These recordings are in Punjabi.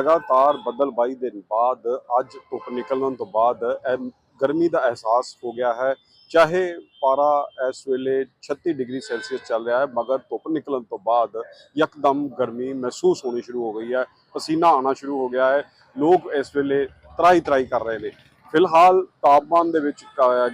ਲਗਾਤਾਰ ਬੱਦਲਬਾਈ ਦੇ ਬਾਅਦ ਅੱਜ ਧੁੱਪ ਨਿਕਲਣ ਤੋਂ ਬਾਅਦ ਗਰਮੀ ਦਾ ਅਹਿਸਾਸ ਹੋ ਗਿਆ ਹੈ। ਚਾਹੇ ਪਾਰਾ ਇਸ ਵੇਲੇ 36 ਡਿਗਰੀ ਸੈਲਸੀਅਸ ਚੱਲ ਰਿਹਾ ਹੈ, ਮਗਰ ਧੁੱਪ ਨਿਕਲਣ ਤੋਂ ਬਾਅਦ ਯਕਦਮ ਗਰਮੀ ਮਹਿਸੂਸ ਹੋਣੀ ਸ਼ੁਰੂ ਹੋ ਗਈ ਹੈ। ਪਸੀਨਾ ਆਣਾ ਸ਼ੁਰੂ ਹੋ ਗਿਆ ਹੈ। ਲੋਕ ਇਸ ਵੇਲੇ ਤਰਾਈ ਤਰਾਈ ਕਰ ਰਹੇ ਨੇ। ਫਿਲਹਾਲ ਤਾਪਮਾਨ ਦੇ ਵਿੱਚ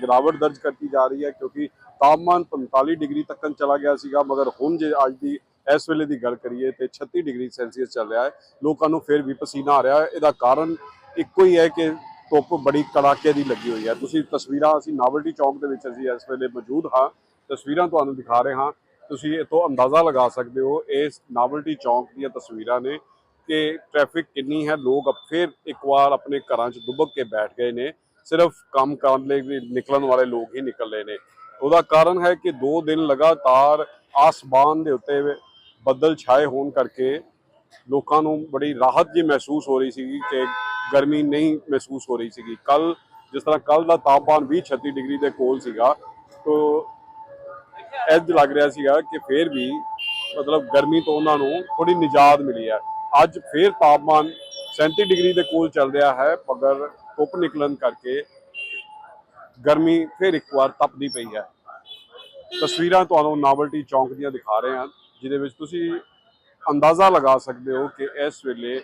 ਗਿਰਾਵਟ ਦਰਜ ਕਰਤੀ ਜਾ ਰਹੀ ਹੈ, ਕਿਉਂਕਿ ਤਾਪਮਾਨ 45 ਡਿਗਰੀ ਤੱਕ ਚਲਾ ਗਿਆ ਸੀਗਾ, ਮਗਰ ਹੁਣ ਜੇ ਅੱਜ ਦੀ ਇਸ ਵੇਲੇ ਦੀ ਗੱਲ ਕਰੀਏ ਤੇ 36 ਡਿਗਰੀ ਸੈਲਸੀਅਸ ਚੱਲ ਰਿਹਾ ਹੈ। ਲੋਕਾਂ ਨੂੰ ਫਿਰ ਵੀ ਪਸੀਨਾ ਆ ਰਿਹਾ ਹੈ। ਇਹਦਾ ਕਾਰਨ ਇੱਕੋ ਹੀ ਹੈ ਕਿ ਧੁੱਪ ਬੜੀ ਕੜਾਕੇ ਦੀ ਲੱਗੀ ਹੋਈ ਹੈ। ਤੁਸੀਂ ਤਸਵੀਰਾਂ ਅਸੀਂ ਨਾਵਲਟੀ ਚੌਂਕ ਦੇ ਵਿੱਚ ਅਸੀਂ ਇਸ ਵੇਲੇ ਮੌਜੂਦ ਹਾਂ। ਤਸਵੀਰਾਂ ਤੁਹਾਨੂੰ ਦਿਖਾ ਰਹੇ ਹਾਂ। ਤੁਸੀਂ ਇਹ ਅੰਦਾਜ਼ਾ ਲਗਾ ਸਕਦੇ ਹੋ, ਇਸ ਨਾਵਲਟੀ ਚੌਂਕ ਦੀਆਂ ਤਸਵੀਰਾਂ ਨੇ ਕਿ ਟ੍ਰੈਫਿਕ ਕਿੰਨੀ ਹੈ। ਲੋਕ ਫਿਰ ਇੱਕ ਵਾਰ ਆਪਣੇ ਘਰਾਂ 'ਚ ਦੁਬਕ ਕੇ ਬੈਠ ਗਏ ਨੇ। ਸਿਰਫ ਕੰਮ ਕਰਨ ਲਈ ਵੀ ਨਿਕਲਣ ਵਾਲੇ ਲੋਕ ਹੀ ਨਿਕਲ ਰਹੇ ਨੇ। ਉਹਦਾ ਕਾਰਨ ਹੈ ਕਿ 2 ਦਿਨ ਲਗਾਤਾਰ ਆਸਮਾਨ ਦੇ ਉੱਤੇ ਬੱਦਲ ਛਾਏ ਹੋਣ ਕਰਕੇ ਲੋਕਾਂ ਨੂੰ ਬੜੀ ਰਾਹਤ ਜੀ ਮਹਿਸੂਸ ਹੋ ਰਹੀ ਸੀਗੀ ਕਿ ਗਰਮੀ ਨਹੀਂ ਮਹਿਸੂਸ ਹੋ ਰਹੀ ਸੀਗੀ। ਕੱਲ, ਜਿਸ ਤਰ੍ਹਾਂ ਕੱਲ ਦਾ ਤਾਪਮਾਨ 20 36 ਡਿਗਰੀ ਦੇ ਕੋਲ ਸੀਗਾ, ਤੋਂ ਇੰਜ ਲੱਗ ਰਿਹਾ ਸੀਗਾ ਕਿ ਫੇਰ ਵੀ ਮਤਲਬ ਗਰਮੀ ਤੋਂ ਉਹਨਾਂ ਨੂੰ ਥੋੜੀ ਨਿਜਾਤ ਮਿਲੀ ਹੈ। ਅੱਜ ਫੇਰ ਤਾਪਮਾਨ 37 ਡਿਗਰੀ ਦੇ ਕੋਲ ਚੱਲ ਰਿਹਾ ਹੈ, ਮਗਰ ਧੁੱਪ ਨਿਕਲਣ ਕਰਕੇ ਗਰਮੀ ਫੇਰ ਇੱਕ ਵਾਰ ਤਪਦੀ ਪਈ ਹੈ। ਤਸਵੀਰਾਂ ਤੁਹਾਨੂੰ ਨਾਵਲਟੀ ਚੌਂਕ ਦੀਆਂ ਦਿਖਾ ਰਹੇ ਹਾਂ। ਜਿਹਦੇ ਵਿੱਚ ਤੁਸੀਂ ਅੰਦਾਜ਼ਾ ਲਗਾ ਸਕਦੇ ਹੋ ਕਿ ਇਸ ਵੇਲੇ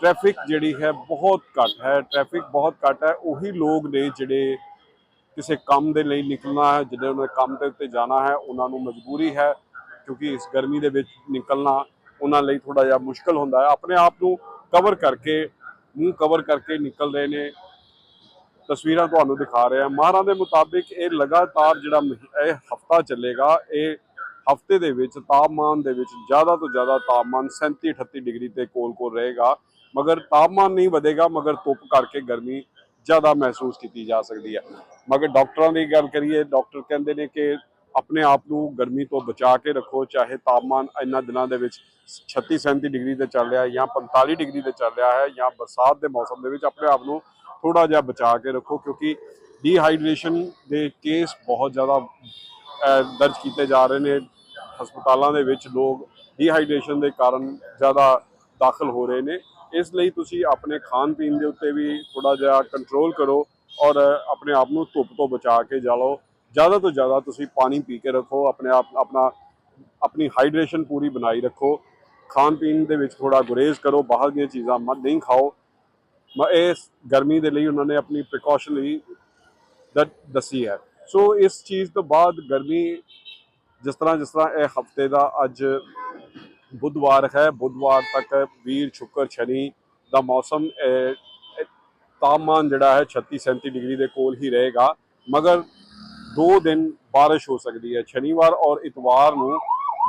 ਟ੍ਰੈਫਿਕ ਜਿਹੜੀ ਹੈ ਬਹੁਤ ਘੱਟ ਹੈ ਟ੍ਰੈਫਿਕ ਬਹੁਤ ਘੱਟ ਹੈ। ਉਹੀ ਲੋਕ ਨੇ ਜਿਹੜੇ ਕਿਸੇ ਕੰਮ ਦੇ ਲਈ ਨਿਕਲਣਾ ਹੈ ਜਿਹੜੇ ਉਹਨਾਂ ਨੇ ਕੰਮ ਦੇ ਉੱਤੇ ਜਾਣਾ ਹੈ, ਉਹਨਾਂ ਨੂੰ ਮਜਬੂਰੀ ਹੈ, ਕਿਉਂਕਿ ਇਸ ਗਰਮੀ ਦੇ ਵਿੱਚ ਨਿਕਲਣਾ ਉਹਨਾਂ ਲਈ ਥੋੜਾ ਜਿਹਾ ਮੁਸ਼ਕਲ ਹੁੰਦਾ ਹੈ। ਆਪਣੇ ਆਪ ਨੂੰ ਕਵਰ ਕਰਕੇ, ਮੂੰਹ ਕਵਰ ਕਰਕੇ ਨਿਕਲ ਰਹੇ ਨੇ। ਤਸਵੀਰਾਂ ਤੁਹਾਨੂੰ ਦਿਖਾ ਰਿਹਾ। ਹਾਂ ਮਾਹਰਾਂ ਦੇ ਮੁਤਾਬਿਕ ਇਹ ਲਗਾਤਾਰ ਜਿਹੜਾ ਮਹੀ- ਇਹ ਹਫਤਾ ਚੱਲੇਗਾ, ਇਹ ਹਫ਼ਤੇ ਦੇ ਵਿੱਚ ਤਾਪਮਾਨ ਦੇ ਵਿੱਚ ਜ਼ਿਆਦਾ ਤੋਂ ਜ਼ਿਆਦਾ ਤਾਪਮਾਨ 37 38 ਡਿਗਰੀ ਦੇ ਕੋਲ-ਕੋਲ ਰਹੇਗਾ। ਮਗਰ ਤਾਪਮਾਨ ਨਹੀਂ ਵਧੇਗਾ, ਮਗਰ ਧੁੱਪ ਕਰਕੇ ਗਰਮੀ ਜ਼ਿਆਦਾ ਮਹਿਸੂਸ ਕੀਤੀ ਜਾ ਸਕਦੀ ਹੈ। ਮਗਰ ਡਾਕਟਰਾਂ ਦੀ ਗੱਲ ਕਰੀਏ, ਡਾਕਟਰ ਕਹਿੰਦੇ ਨੇ ਕਿ ਆਪਣੇ ਆਪ ਨੂੰ ਗਰਮੀ ਤੋਂ ਬਚਾ ਕੇ ਰੱਖੋ, ਚਾਹੇ ਤਾਪਮਾਨ ਇੰਨਾ ਦਿਨਾਂ ਦੇ ਵਿੱਚ 36 37 ਡਿਗਰੀ ਤੇ ਚੱਲ ਰਿਹਾ ਹੈ ਜਾਂ 45 ਡਿਗਰੀ ਤੇ ਚੱਲ ਰਿਹਾ ਹੈ ਜਾਂ ਬਰਸਾਤ ਦੇ ਮੌਸਮ ਦੇ ਵਿੱਚ ਆਪਣੇ ਆਪ ਨੂੰ ਥੋੜਾ ਜਿਹਾ ਬਚਾ ਕੇ ਰੱਖੋ, ਕਿਉਂਕਿ ਡੀਹਾਈਡਰੇਸ਼ਨ ਦੇ ਕੇਸ ਬਹੁਤ ਜ਼ਿਆਦਾ ਦਰਜ ਕੀਤੇ ਜਾ ਰਹੇ ਨੇ। ਹਸਪਤਾਲਾਂ ਦੇ ਵਿੱਚ ਲੋਕ ਡੀਹਾਈਡਰੇਸ਼ਨ ਦੇ ਕਾਰਨ ਜ਼ਿਆਦਾ ਦਾਖਲ ਹੋ ਰਹੇ ਨੇ। ਇਸ ਲਈ ਤੁਸੀਂ ਆਪਣੇ ਖਾਣ ਪੀਣ ਦੇ ਉੱਤੇ ਵੀ ਥੋੜਾ ਜਿਹਾ ਕੰਟਰੋਲ ਕਰੋ ਔਰ ਆਪਣੇ ਆਪ ਨੂੰ ਧੁੱਪ ਤੋਂ ਬਚਾ ਕੇ ਜਾਲੋ। ਜ਼ਿਆਦਾ ਤੋਂ ਜ਼ਿਆਦਾ ਤੁਸੀਂ ਪਾਣੀ ਪੀ ਕੇ ਰੱਖੋ, ਆਪਣੇ ਆਪ, ਆਪਣਾ, ਆਪਣੀ ਹਾਈਡਰੇਸ਼ਨ ਪੂਰੀ ਬਣਾਈ ਰੱਖੋ। ਖਾਣ ਪੀਣ ਦੇ ਵਿੱਚ ਥੋੜਾ ਗੁਰੇਜ਼ ਕਰੋ, ਬਾਹਰ ਦੀਆਂ ਚੀਜ਼ਾਂ ਮਤ ਨਹੀਂ ਖਾਓ। ਮ, ਇਸ ਗਰਮੀ ਦੇ ਲਈ ਉਹਨਾਂ ਨੇ ਆਪਣੀ ਪ੍ਰੀਕਾਸ਼ਨ ਲਈ ਦ- ਦੱਸੀ ਹੈ। ਸੋ ਇਸ ਚੀਜ਼ ਤੋਂ ਬਾਅਦ ਗਰਮੀ ਜਿਸ ਤਰ੍ਹਾਂ ਜਿਸ ਤਰ੍ਹਾਂ ਇਹ ਹਫ਼ਤੇ ਦਾ ਅੱਜ ਬੁੱਧਵਾਰ ਹੈ, ਬੁੱਧਵਾਰ ਤੱਕ ਵੀਰ ਸ਼ੁੱਕਰ ਸ਼ਨੀ ਦਾ ਮੌਸਮ ਤਾਪਮਾਨ ਜਿਹੜਾ ਹੈ 36 37 ਡਿਗਰੀ ਦੇ ਕੋਲ ਹੀ ਰਹੇਗਾ। ਮਗਰ ਦੋ ਦਿਨ ਬਾਰਿਸ਼ ਹੋ ਸਕਦੀ ਹੈ, ਸ਼ਨੀਵਾਰ ਔਰ ਇਤਵਾਰ ਨੂੰ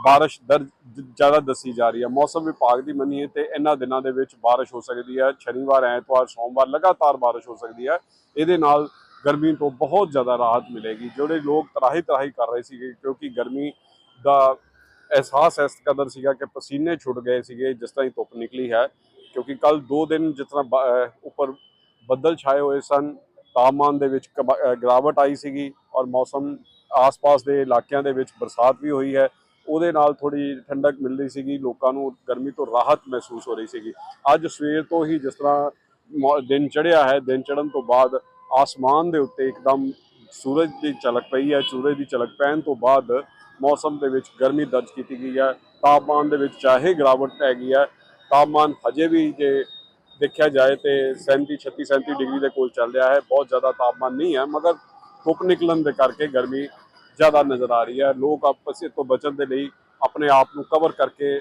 ਬਾਰਿਸ਼ ਦਰ ਜ਼ਿਆਦਾ ਦੱਸੀ ਜਾ ਰਹੀ ਹੈ। ਮੌਸਮ ਵਿਭਾਗ ਦੀ ਮੰਨੀਏ ਤੇ ਇਹਨਾਂ ਦਿਨਾਂ ਦੇ ਵਿੱਚ ਬਾਰਿਸ਼ ਹੋ ਸਕਦੀ ਹੈ, ਸ਼ਨੀਵਾਰ, ਐਤਵਾਰ, ਸੋਮਵਾਰ ਲਗਾਤਾਰ ਬਾਰਿਸ਼ ਹੋ ਸਕਦੀ ਹੈ। ਇਹਦੇ ਨਾਲ ਗਰਮੀ ਤੋਂ ਬਹੁਤ ਜ਼ਿਆਦਾ ਰਾਹਤ ਮਿਲੇਗੀ, ਜਿਹੜੇ ਲੋਕ ਤਰਾਹੀ ਤਰਾਹੀ ਕਰ ਰਹੇ ਸੀਗੇ, ਕਿਉਂਕਿ ਗਰਮੀ ਦਾ ਅਹਿਸਾਸ ਇਸ ਕਦਰ ਸੀਗਾ ਕਿ ਪਸੀਨੇ ਛੁੱਟ ਗਏ ਸੀਗੇ, ਜਿਸ ਤਰ੍ਹਾਂ ਹੀ ਧੁੱਪ ਨਿਕਲੀ ਹੈ, ਕਿਉਂਕਿ ਕੱਲ ਦੋ ਦਿਨ ਜਿਸ ਤਰ੍ਹਾਂ ਉੱਪਰ ਬੱਦਲ ਛਾਏ ਹੋਏ ਸਨ, ਤਾਪਮਾਨ ਦੇ ਵਿੱਚ ਕਬ- ਗਿਰਾਵਟ ਆਈ ਸੀਗੀ ਔਰ ਮੌਸਮ ਆਸ-ਪਾਸ ਦੇ ਇਲਾਕਿਆਂ ਦੇ ਵਿੱਚ ਬਰਸਾਤ ਵੀ ਹੋਈ ਹੈ, ਉਹਦੇ ਨਾਲ ਥੋੜੀ ਠੰਡਕ ਮਿਲ ਰਹੀ ਸੀਗੀ, ਲੋਕਾਂ ਨੂੰ ਗਰਮੀ ਤੋਂ ਰਾਹਤ ਮਹਿਸੂਸ ਹੋ ਰਹੀ ਸੀਗੀ। ਅੱਜ ਸਵੇਰ ਤੋਂ ਹੀ ਜਿਸ ਤਰ੍ਹਾਂ ਮੌ- ਦਿਨ ਚੜ੍ਹਿਆ ਹੈ, ਦਿਨ ਚੜ੍ਹਨ ਤੋਂ ਬਾਅਦ ਆਸਮਾਨ ਦੇ ਉੱਤੇ ਇੱਕਦਮ ਸੂਰਜ ਦੀ ਝਲਕ ਪਈ ਹੈ। ਸੂਰਜ ਦੀ ਝਲਕ ਪੈਣ ਤੋਂ ਬਾਅਦ ਮੌਸਮ ਦੇ ਵਿੱਚ ਗਰਮੀ ਦਰਜ ਕੀਤੀ ਗਈ ਹੈ। ਤਾਪਮਾਨ ਦੇ ਵਿੱਚ ਚਾਹੇ ਗਿਰਾਵਟ ਹੈਗੀ ਹੈ। ਤਾਪਮਾਨ ਹਜੇ ਵੀ ਜੇ ਦੇਖਿਆ ਜਾਏ ਤੇ 37 36 37 ਡਿਗਰੀ ਦੇ ਕੋਲ ਚੱਲ ਰਿਹਾ ਹੈ। ਬਹੁਤ ਜ਼ਿਆਦਾ ਤਾਪਮਾਨ ਨਹੀਂ ਹੈ, ਮਗਰ ਧੁੱਪ ਨਿਕਲਣ ਦੇ ਕਰਕੇ ਗਰਮੀ ਜ਼ਿਆਦਾ ਨਜ਼ਰ ਆ ਰਹੀ ਹੈ। ਲੋਕ ਆਪਸ ਤੋਂ ਬਚਣ ਦੇ ਲਈ ਆਪਣੇ ਆਪ ਨੂੰ ਕਵਰ ਕਰਕੇ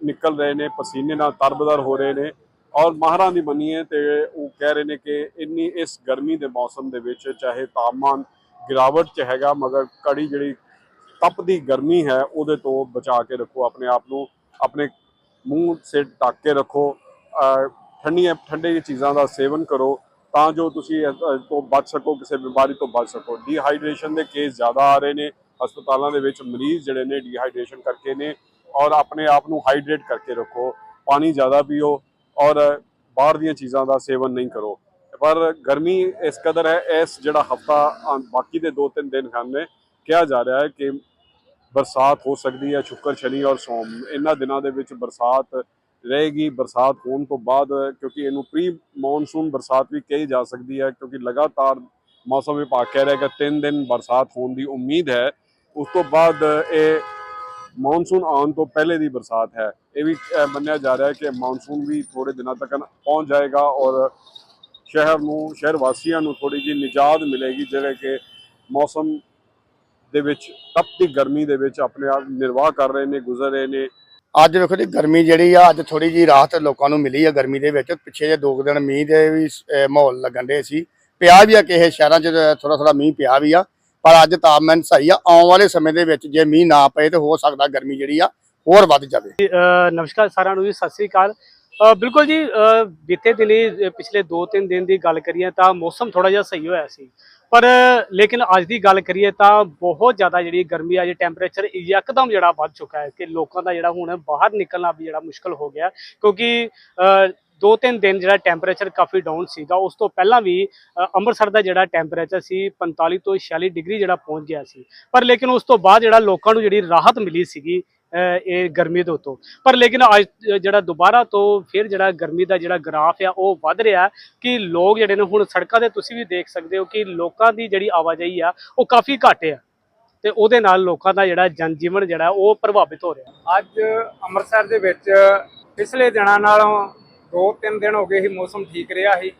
ਨਿਕਲ ਰਹੇ ਨੇ, ਪਸੀਨੇ ਨਾਲ ਤਰਬਦਰ ਹੋ ਰਹੇ ਨੇ। ਔਰ ਮਾਹਰਾਂ ਦੀ ਮੰਨੀਏ ਤੇ ਉਹ ਕਹਿ ਰਹੇ ਨੇ ਕਿ ਇੰਨੀ ਇਸ ਗਰਮੀ ਦੇ ਮੌਸਮ ਦੇ ਵਿੱਚ ਚਾਹੇ ਤਾਪਮਾਨ ਗਿਰਾਵਟ ਚ ਹੈਗਾ, ਮਗਰ ਕੜੀ ਜਿਹੜੀ ਤਪਦੀ ਗਰਮੀ ਹੈ, ਉਹਦੇ ਤੋਂ ਬਚਾ ਕੇ ਰੱਖੋ, ਆਪਣੇ ਆਪ ਨੂੰ ਆਪਣੇ ਮੂੰਹ ਸੇ ਢੱਕ ਕੇ ਰੱਖੋ, ਅਹ, ਠੰਡੀਆਂ, ਠੰਡੇ ਚੀਜ਼ਾਂ ਦਾ ਸੇਵਨ ਕਰੋ, ਤਾਂ ਜੋ ਤੁਸੀਂ ਤੋਂ ਬਚ ਸਕੋ, ਕਿਸੇ ਬਿਮਾਰੀ ਤੋਂ ਬਚ ਸਕੋ। ਡੀਹਾਈਡਰੇਸ਼ਨ ਦੇ ਕੇਸ ਜ਼ਿਆਦਾ ਆ ਰਹੇ ਨੇ, ਹਸਪਤਾਲਾਂ ਦੇ ਵਿੱਚ ਮਰੀਜ਼ ਜਿਹੜੇ ਨੇ ਡੀਹਾਈਡਰੇਸ਼ਨ ਕਰਕੇ ਨੇ, ਔਰ ਆਪਣੇ ਆਪ ਨੂੰ ਹਾਈਡਰੇਟ ਕਰਕੇ ਰੱਖੋ, ਪਾਣੀ ਜ਼ਿਆਦਾ ਪੀਓ ਔਰ ਬਾਹਰ ਦੀਆਂ ਚੀਜ਼ਾਂ ਦਾ ਸੇਵਨ ਨਹੀਂ ਕਰੋ। ਪਰ ਗਰਮੀ ਇਸ ਕਦਰ ਹੈ, ਇਸ ਜਿਹੜਾ ਹਫਤਾ ਬਾਕੀ ਦੇ 2-3 ਦਿਨ ਹਨ ਨੇ ਕਿਹਾ ਜਾ ਰਿਹਾ ਹੈ ਕਿ ਬਰਸਾਤ ਹੋ ਸਕਦੀ ਹੈ, ਸ਼ੁੱਕਰ, ਸ਼ਨੀ ਔਰ ਸੋਮ। ਇਹਨਾਂ ਦਿਨਾਂ ਦੇ ਵਿੱਚ ਬਰਸਾਤ ਰਹੇਗੀ, ਬਰਸਾਤ ਹੋਣ ਤੋਂ ਬਾਅਦ ਕਿਉਂਕਿ ਇਹਨੂੰ ਪ੍ਰੀ ਮੌਨਸੂਨ ਬਰਸਾਤ ਵੀ ਕਹੀ ਜਾ ਸਕਦੀ ਹੈ ਕਿਉਂਕਿ ਲਗਾਤਾਰ ਮੌਸਮ ਵਿਭਾਗ ਕਹਿ ਰਿਹਾ ਕਿ ਤਿੰਨ ਦਿਨ ਬਰਸਾਤ ਹੋਣ ਦੀ ਉਮੀਦ ਹੈ। ਉਸ ਤੋਂ ਬਾਅਦ ਇਹ ਮੌਨਸੂਨ ਆਉਣ ਤੋਂ ਪਹਿਲੇ ਦੀ ਬਰਸਾਤ ਹੈ। ਇਹ ਵੀ ਮੰਨਿਆ ਜਾ ਰਿਹਾ ਹੈ ਕਿ ਮੌਨਸੂਨ ਵੀ ਥੋੜੇ ਦਿਨਾਂ ਤੱਕ ਪਹੁੰਚ ਜਾਏਗਾ ਔਰ ਸ਼ਹਿਰ ਨੂੰ, ਸ਼ਹਿਰ ਵਾਸੀਆਂ ਨੂੰ ਥੋੜੀ ਜਿਹੀ ਨਿਜਾਤ ਮਿਲੇਗੀ ਜਿਹੜੇ ਕਿ ਮੌਸਮ ਦੇ ਵਿੱਚ ਤਪਤੀ ਗਰਮੀ ਦੇ ਵਿੱਚ ਆਪਣੇ ਆਪ ਨਿਰਵਾਹ ਕਰ ਰਹੇ ਨੇ, ਗੁਜ਼ਰ ਰਹੇ ਨੇ। ਅੱਜ ਵੇਖੋ ਜੀ, ਗਰਮੀ ਜਿਹੜੀ ਆ, ਅੱਜ ਥੋੜੀ ਜੀ ਰਾਹਤ ਲੋਕਾਂ ਨੂੰ ਮਿਲੀ ਆ ਗਰਮੀ ਦੇ ਵਿੱਚ। ਪਿੱਛੇ ਜੇ ਦੋ ਕੁ ਦਿਨ ਮੀਂਹ ਦੇ ਵੀ ਮਾਹੌਲ ਲੱਗਣ ਦੇ ਸੀ। ਪਿਆ ਵੀ ਆ ਕਿਸੇ ਸ਼ਹਿਰਾਂ 'ਚ ਥੋੜਾ ਥੋੜਾ ਮੀਂਹ ਪਿਆ ਵੀ ਆ। ਪਰ ਅੱਜ ਤਾਪਮਾਨ ਸਹੀ ਆ, ਆਉਣ ਵਾਲੇ ਸਮੇਂ ਦੇ ਵਿੱਚ ਜੇ ਮੀਂਹ ਨਾ ਪਏ ਤੇ ਹੋ ਸਕਦਾ ਗਰਮੀ ਜਿਹੜੀ ਆ ਹੋਰ ਵੱਧ ਜਾਵੇ। ਨਮਸਕਾਰ ਸਾਰਿਆਂ ਨੂੰ ਜੀ, ਸਤਿ ਸ੍ਰੀ ਅਕਾਲ। ਬਿਲਕੁਲ ਜੀ ਬੀਤੇ ਦਿਨੀ ਪਿਛਲੇ 2-3 ਦਿਨ ਦੀ ਗੱਲ ਕਰੀਏ ਤਾਂ ਮੌਸਮ ਥੋੜਾ ਜਿਹਾ ਸਹੀ ਹੋਇਆ ਸੀ। ਪਰ, ਲੇਕਿਨ ਅੱਜ ਦੀ ਗੱਲ ਕਰੀਏ ਤਾਂ ਬਹੁਤ ਜ਼ਿਆਦਾ ਜਿਹੜੀ ਗਰਮੀ ਆ ਜੇ ਟੈਂਪਰੇਚਰ ਇੱਕਦਮ ਜਿਹੜਾ ਵੱਧ ਚੁੱਕਾ ਹੈ ਕਿ ਲੋਕਾਂ ਦਾ ਜਿਹੜਾ ਹੁਣ ਬਾਹਰ ਨਿਕਲਣਾ ਵੀ ਜਿਹੜਾ ਮੁਸ਼ਕਲ ਹੋ ਗਿਆ। ਕਿਉਂਕਿ ਅ, ਦੋ ਤਿੰਨ ਦਿਨ ਜਿਹੜਾ ਟੈਂਪਰੇਚਰ ਕਾਫੀ ਡਾਊਨ ਸੀਗਾ ਉਸ ਤੋਂ ਪਹਿਲਾਂ ਵੀ ਅੰਮ੍ਰਿਤਸਰ ਦਾ ਜਿਹੜਾ ਟੈਂਪਰੇਚਰ ਸੀ 45 ਤੋਂ 46 ਡਿਗਰੀ ਜਿਹੜਾ ਪਹੁੰਚ ਗਿਆ ਸੀ। ਪਰ ਲੇਕਿਨ ਉਸ ਤੋਂ ਬਾਅਦ ਜਿਹੜਾ ਲੋਕਾਂ ਨੂੰ ਜਿਹੜੀ ਰਾਹਤ ਮਿਲੀ ਸੀਗੀ ਇਹ ਗਰਮੀ ਦੇ ਉੱਤੋਂ। ਪਰ ਲੇਕਿਨ ਅੱਜ ਜਿਹੜਾ ਦੁਬਾਰਾ ਤੋਂ ਫਿਰ ਜਿਹੜਾ ਗਰਮੀ ਦਾ ਜਿਹੜਾ ਗ੍ਰਾਫ ਆ ਉਹ ਵੱਧ ਰਿਹਾ ਕਿ ਲੋਕ ਜਿਹੜੇ ਨੇ ਹੁਣ ਸੜਕਾਂ ਤੇ ਤੁਸੀਂ ਵੀ ਦੇਖ ਸਕਦੇ ਹੋ ਕਿ ਲੋਕਾਂ ਦੀ ਜਿਹੜੀ ਆਵਾਜਾਈ ਆ ਉਹ ਕਾਫੀ ਘੱਟ ਆ। ਤੇ ਉਹਦੇ ਨਾਲ ਲੋਕਾਂ ਦਾ ਜਿਹੜਾ ਜਨਜੀਵਨ ਜਿਹੜਾ ਉਹ ਪ੍ਰਭਾਵਿਤ ਹੋ ਰਿਹਾ। ਅੱਜ ਅੰਮ੍ਰਿਤਸਰ ਦੇ ਵਿੱਚ ਪਿਛਲੇ ਦਿਨਾਂ ਨਾਲੋਂ 2-3 ਦਿਨ ਹੋ ਗਏ ਸੀ, ਮੌਸਮ ਠੀਕ ਰਿਹਾ ਸੀ।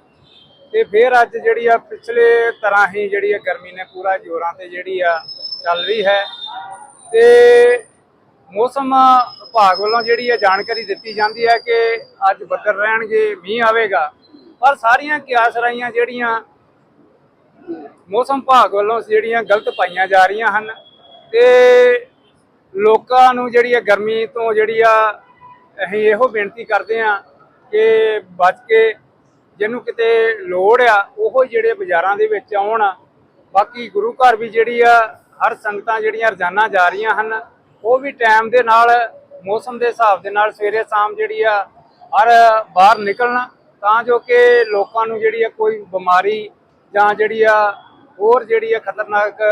ਤੇ ਫਿਰ ਅੱਜ ਜਿਹੜੀ ਆ, ਪਿਛਲੇ ਤਰ੍ਹਾਂ ਹੀ ਜਿਹੜੀ ਆ, ਗਰਮੀ ਨੇ ਪੂਰਾ ਜ਼ੋਰਾਂ ਤੇ ਜਿਹੜੀ ਆ, ਚੱਲ ਰਹੀ ਹੈ। ਤੇ ਮੌਸਮ ਵਿਭਾਗ ਵੱਲੋਂ ਜਿਹੜੀ ਆ, ਜਾਣਕਾਰੀ ਦਿੱਤੀ ਜਾਂਦੀ ਹੈ ਕਿ ਅੱਜ ਬੱਦਲ ਰਹਿਣਗੇ, ਮੀਂਹ ਆਵੇਗਾ। ਪਰ ਸਾਰੀਆਂ ਕਿਆਸ ਰਾਈਆਂ ਜਿਹੜੀਆਂ, ਮੌਸਮ ਵਿਭਾਗ ਵੱਲੋਂ ਜਿਹੜੀਆਂ ਗਲਤ ਪਾਈਆਂ ਜਾ ਰਹੀਆਂ ਹਨ ਤੇ ਲੋਕਾਂ ਨੂੰ ਜਿਹੜੀ ਆ, ਗਰਮੀ ਤੋਂ ਜਿਹੜੀ ਆ, ਅਸੀਂ ਇਹੋ ਬੇਨਤੀ ਕਰਦੇ ਆ ਕਿ ਬਚ ਕੇ ਜਿਹਨੂੰ ਕਿਤੇ ਲੋੜ ਆ, ਉਹ ਜਿਹੜੇ ਬਾਜ਼ਾਰਾਂ ਦੇ ਵਿੱਚ ਆਉਣ। ਬਾਕੀ ਗੁਰੂ ਘਰ ਵੀ ਜਿਹੜੀ ਆ, ਹਰ ਸੰਗਤਾਂ ਜਿਹੜੀਆਂ ਰੋਜ਼ਾਨਾ ਜਾ ਰਹੀਆਂ ਹਨ, ਉਹ ਵੀ ਟਾਈਮ ਦੇ ਨਾਲ, ਮੌਸਮ ਦੇ ਹਿਸਾਬ ਦੇ ਨਾਲ ਸਵੇਰੇ ਸ਼ਾਮ ਜਿਹੜੀ ਆ, ਹਰ ਬਾਹਰ ਨਿਕਲਣ। ਤਾਂ ਜੋ ਕਿ ਲੋਕਾਂ ਨੂੰ ਜਿਹੜੀ ਆ ਕੋਈ ਬਿਮਾਰੀ ਜਾਂ ਜਿਹੜੀ ਆ ਹੋਰ ਜਿਹੜੀ ਆ ਖਤਰਨਾਕ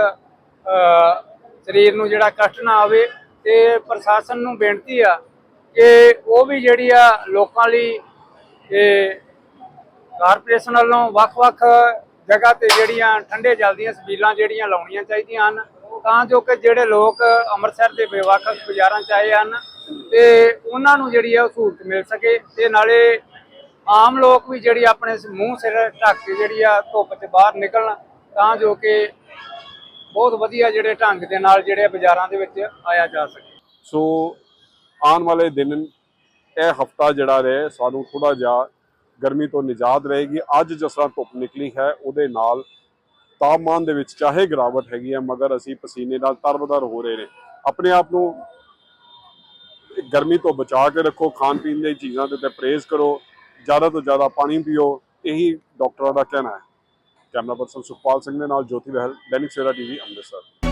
ਸਰੀਰ ਨੂੰ ਜਿਹੜਾ ਕਸ਼ਟ ਨਾ ਆਵੇ, ਤੇ ਪ੍ਰਸ਼ਾਸਨ ਨੂੰ ਬੇਨਤੀ ਆ ਕਿ ਉਹ ਵੀ ਜਿਹੜੀ ਆ ਲੋਕਾਂ ਲਈ ਇਹ ਕਾਰਪੋਰੇਸ਼ਨ ਵੱਲੋਂ ਵੱਖ-ਵੱਖ ਜਗ੍ਹਾ ਤੇ ਜਿਹੜੀਆਂ ਠੰਡੇ ਜਲ ਦੀਆਂ ਸਬੀਲਾਂ ਜਿਹੜੀਆਂ ਲਾਉਣੀਆਂ ਚਾਹੀਦੀਆਂ ਹਨ, ਤਾਂ ਜੋ ਕਿ ਜਿਹੜੇ ਲੋਕ ਅੰਮ੍ਰਿਤਸਰ ਦੇ ਵੱਖ ਬਾਜ਼ਾਰਾਂ ਚ ਆਏ ਹਨ ਤੇ ਉਹਨਾਂ ਨੂੰ ਜਿਹੜੀ ਆ ਉਹ ਸਹੂਲਤ ਮਿਲ ਸਕੇ ਤੇ ਨਾਲੇ ਆਮ ਲੋਕ ਵੀ ਜਿਹੜੀ ਆਪਣੇ ਮੂੰਹ ਸਿਰ ਢੱਕ ਕੇ ਜਿਹੜੀ ਆ ਧੁੱਪ 'ਚ ਬਾਹਰ ਨਿਕਲਣ, ਤਾਂ ਜੋ ਕਿ ਬਹੁਤ ਵਧੀਆ ਜਿਹੜੇ ਢੰਗ ਦੇ ਨਾਲ ਜਿਹੜੇ ਬਾਜ਼ਾਰਾਂ ਦੇ ਵਿੱਚ ਆਇਆ ਜਾ ਸਕੇ। ਸੋ ਆਉਣ ਵਾਲੇ ਦਿਨ ਇਹ ਹਫਤਾ ਜਿਹੜਾ ਰਹੇ ਸਾਨੂੰ ਥੋੜਾ ਜਿਹਾ ਗਰਮੀ ਤੋਂ ਨਿਜਾਤ ਰਹੇਗੀ। ਅੱਜ ਜਿਸ ਤਰ੍ਹਾਂ ਧੁੱਪ ਨਿਕਲੀ ਹੈ, ਉਹਦੇ ਨਾਲ ਤਾਪਮਾਨ ਦੇ ਵਿੱਚ ਚਾਹੇ ਗਿਰਾਵਟ ਹੈਗੀ ਹੈ, ਮਗਰ ਅਸੀਂ ਪਸੀਨੇ ਨਾਲ ਤਰਬਦਰ ਹੋ ਰਹੇ ਨੇ। ਆਪਣੇ ਆਪ ਨੂੰ ਗਰਮੀ ਤੋਂ ਬਚਾ ਕੇ ਰੱਖੋ, ਖਾਣ ਪੀਣ ਦੀਆਂ ਚੀਜ਼ਾਂ ਦੇ ਉੱਤੇ ਪਰਹੇਜ਼ ਕਰੋ, ਜ਼ਿਆਦਾ ਤੋਂ ਜ਼ਿਆਦਾ ਪਾਣੀ ਪੀਓ, ਇਹੀ ਡਾਕਟਰਾਂ ਦਾ ਕਹਿਣਾ ਹੈ। ਕੈਮਰਾ ਪਰਸਨ ਸੁਖਪਾਲ ਸਿੰਘ ਦੇ ਨਾਲ ਜੋਤੀ ਬਹਿਲ ਦੈਨਿਕ ਸਵੇਰਾ ਟੀਵੀ ਅੰਮ੍ਰਿਤਸਰ।